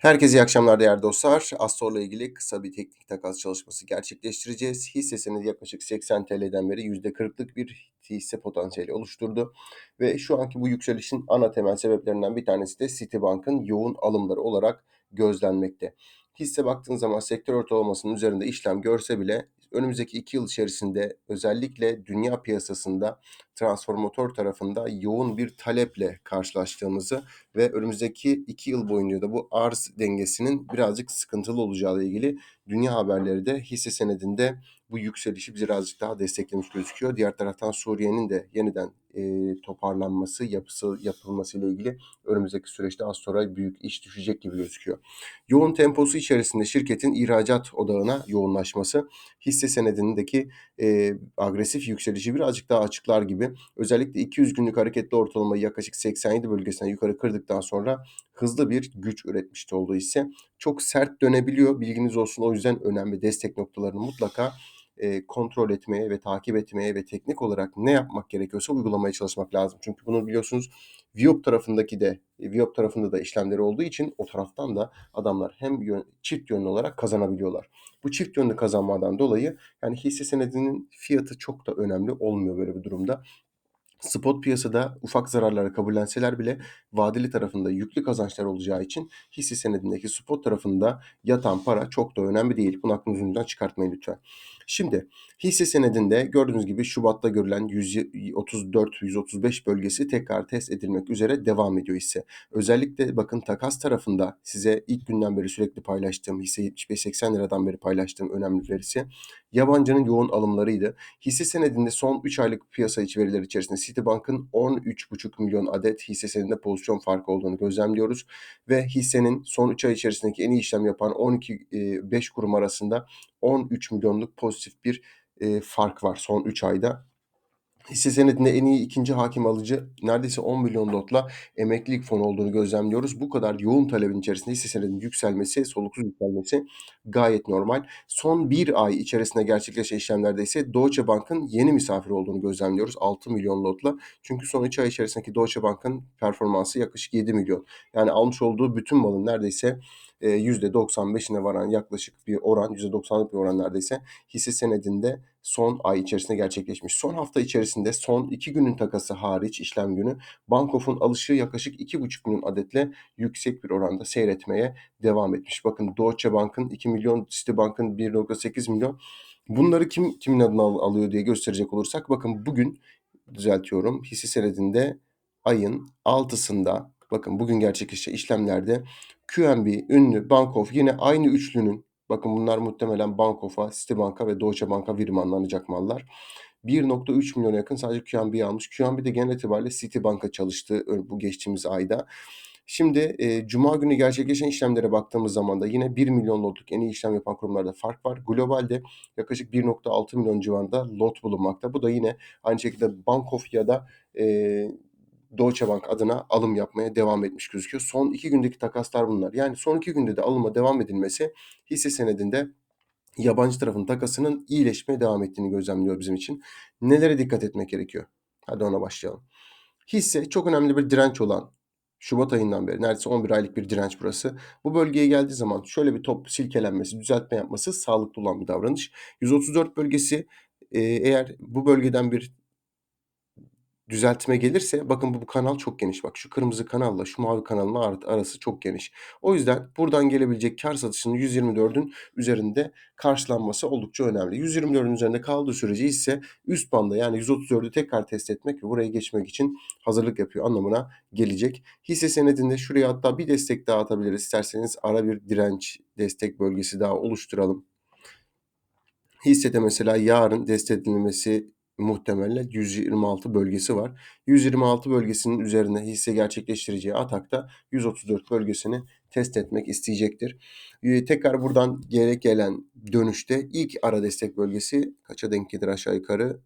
Herkese iyi akşamlar değerli dostlar. Astor'la ilgili kısa bir teknik takas çalışması gerçekleştireceğiz. Hisse senedi yaklaşık 80 TL'den beri %40'lık bir hisse potansiyeli oluşturdu. Ve şu anki bu yükselişin ana temel sebeplerinden bir tanesi de Citibank'ın yoğun alımları olarak gözlenmekte. Hisse baktığınız zaman sektör ortalamasının üzerinde işlem görse bile önümüzdeki iki yıl içerisinde özellikle dünya piyasasında transformatör tarafında yoğun bir taleple karşılaştığımızı ve önümüzdeki iki yıl boyunca da bu arz dengesinin birazcık sıkıntılı olacağı ile ilgili dünya haberleri de hisse senedinde bu yükselişi birazcık daha desteklemiş gözüküyor. Diğer taraftan Suriye'nin de yeniden e, toparlanması, yapısı yapılması ile ilgili önümüzdeki süreçte az sonra büyük iş düşecek gibi gözüküyor. Yoğun temposu içerisinde şirketin ihracat odağına yoğunlaşması hisse senedindeki e, agresif yükselişi birazcık daha açıklar gibi. Özellikle 200 günlük hareketli ortalamayı yaklaşık 87 bölgesinden yukarı kırdıktan sonra hızlı bir güç üretmişti olduğu hisse. Çok sert dönebiliyor bilginiz olsun o yüzden önemli destek noktalarını mutlaka e, kontrol etmeye ve takip etmeye ve teknik olarak ne yapmak gerekiyorsa uygulamaya çalışmak lazım. Çünkü bunu biliyorsunuz Viop tarafındaki de Viop tarafında da işlemleri olduğu için o taraftan da adamlar hem yön, çift yönlü olarak kazanabiliyorlar. Bu çift yönlü kazanmadan dolayı yani hisse senedinin fiyatı çok da önemli olmuyor böyle bir durumda. Spot piyasada ufak zararları kabullenseler bile vadeli tarafında yüklü kazançlar olacağı için hisse senedindeki spot tarafında yatan para çok da önemli değil. Bunu aklınızdan çıkartmayın lütfen. Şimdi hisse senedinde gördüğünüz gibi Şubat'ta görülen 134-135 bölgesi tekrar test edilmek üzere devam ediyor hisse. Özellikle bakın takas tarafında size ilk günden beri sürekli paylaştığım hisse 75-80 liradan beri paylaştığım önemli verisi yabancının yoğun alımlarıydı. Hisse senedinde son 3 aylık piyasa içi veriler içerisinde Citibank'ın 13,5 milyon adet hisse senedinde pozisyon farkı olduğunu gözlemliyoruz. Ve hissenin son 3 ay içerisindeki en iyi işlem yapan 12-5 kurum arasında 13 milyonluk pozitif bir e, fark var son 3 ayda. Hisse senedinde en iyi ikinci hakim alıcı neredeyse 10 milyon lotla emeklilik fonu olduğunu gözlemliyoruz. Bu kadar yoğun talebin içerisinde hisse senedinin yükselmesi, soluksuz yükselmesi gayet normal. Son bir ay içerisinde gerçekleşen işlemlerde ise Deutsche Bank'ın yeni misafir olduğunu gözlemliyoruz 6 milyon lotla. Çünkü son 3 ay içerisindeki Deutsche Bank'ın performansı yaklaşık 7 milyon. Yani almış olduğu bütün malın neredeyse %95'ine varan yaklaşık bir oran, %90'lık bir oran neredeyse hisse senedinde son ay içerisinde gerçekleşmiş. Son hafta içerisinde son 2 günün takası hariç işlem günü Bankof'un alışı yaklaşık 2,5 milyon adetle yüksek bir oranda seyretmeye devam etmiş. Bakın Deutsche Bank'ın 2 milyon, Citibank'ın 1,8 milyon. Bunları kim kimin adına alıyor diye gösterecek olursak bakın bugün düzeltiyorum hisse senedinde ayın 6'sında bakın bugün gerçekleşecek işlemlerde QNB, ünlü, Bankof yine aynı üçlünün bakın bunlar muhtemelen Bankof'a, Citibank'a ve Deutsche Bank'a virmanlanacak mallar. 1.3 milyona yakın sadece QNB almış. QNB de genel itibariyle Citibank'a çalıştı bu geçtiğimiz ayda. Şimdi e, Cuma günü gerçekleşen işlemlere baktığımız zaman da yine 1 milyon lotluk en iyi işlem yapan kurumlarda fark var. Globalde yaklaşık 1.6 milyon civarında lot bulunmakta. Bu da yine aynı şekilde Bankof ya da e, Deutsche Bank adına alım yapmaya devam etmiş gözüküyor. Son iki gündeki takaslar bunlar. Yani son iki günde de alıma devam edilmesi hisse senedinde yabancı tarafın takasının iyileşmeye devam ettiğini gözlemliyor bizim için. Nelere dikkat etmek gerekiyor? Hadi ona başlayalım. Hisse çok önemli bir direnç olan Şubat ayından beri neredeyse 11 aylık bir direnç burası. Bu bölgeye geldiği zaman şöyle bir top silkelenmesi, düzeltme yapması sağlıklı olan bir davranış. 134 bölgesi eğer bu bölgeden bir düzeltme gelirse bakın bu, bu kanal çok geniş. Bak şu kırmızı kanalla şu mavi kanalın arası çok geniş. O yüzden buradan gelebilecek kar satışının 124'ün üzerinde karşılanması oldukça önemli. 124'ün üzerinde kaldığı sürece ise üst banda yani 134'ü tekrar test etmek ve buraya geçmek için hazırlık yapıyor anlamına gelecek. Hisse senedinde şuraya hatta bir destek daha atabiliriz. İsterseniz ara bir direnç destek bölgesi daha oluşturalım. Hissede mesela yarın desteklenmesi muhtemelen 126 bölgesi var. 126 bölgesinin üzerine hisse gerçekleştireceği atakta 134 bölgesini test etmek isteyecektir. Ee, tekrar buradan gerek gelen dönüşte ilk ara destek bölgesi kaça denk gelir aşağı yukarı?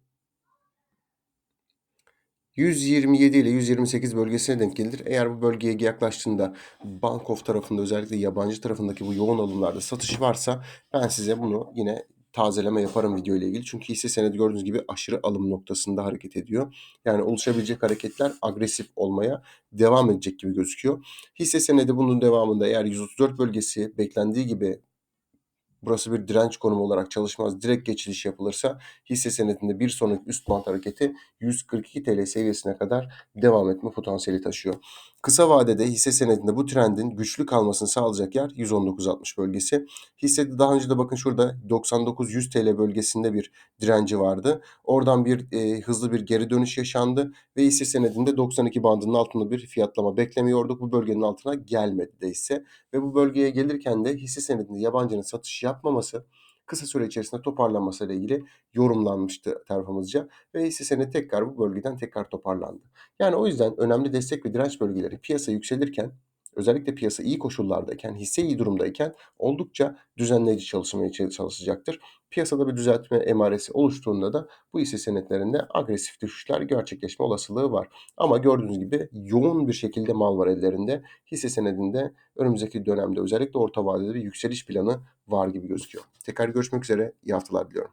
127 ile 128 bölgesine denk gelir. Eğer bu bölgeye yaklaştığında Bankof tarafında özellikle yabancı tarafındaki bu yoğun alımlarda satış varsa ben size bunu yine tazeleme yaparım video ile ilgili. Çünkü hisse senedi gördüğünüz gibi aşırı alım noktasında hareket ediyor. Yani oluşabilecek hareketler agresif olmaya devam edecek gibi gözüküyor. Hisse senedi bunun devamında eğer 134 bölgesi beklendiği gibi burası bir direnç konumu olarak çalışmaz. Direkt geçiliş yapılırsa hisse senedinde bir sonraki üst bant hareketi 142 TL seviyesine kadar devam etme potansiyeli taşıyor. Kısa vadede hisse senedinde bu trendin güçlü kalmasını sağlayacak yer 119.60 bölgesi. Hissede daha önce de bakın şurada 99-100 TL bölgesinde bir direnci vardı. Oradan bir e, hızlı bir geri dönüş yaşandı ve hisse senedinde 92 bandının altında bir fiyatlama beklemiyorduk. Bu bölgenin altına gelmedi de hisse ve bu bölgeye gelirken de hisse senedinde yabancının satış yapmaması kısa süre içerisinde toparlanması ile ilgili yorumlanmıştı tarafımızca ve hisse senedi tekrar bu bölgeden tekrar toparlandı. Yani o yüzden önemli destek ve direnç bölgeleri piyasa yükselirken özellikle piyasa iyi koşullardayken, hisse iyi durumdayken oldukça düzenleyici çalışmaya çalışacaktır. Piyasada bir düzeltme emaresi oluştuğunda da bu hisse senetlerinde agresif düşüşler gerçekleşme olasılığı var. Ama gördüğünüz gibi yoğun bir şekilde mal var ellerinde. Hisse senedinde önümüzdeki dönemde özellikle orta vadede bir yükseliş planı var gibi gözüküyor. Tekrar görüşmek üzere. İyi haftalar diliyorum.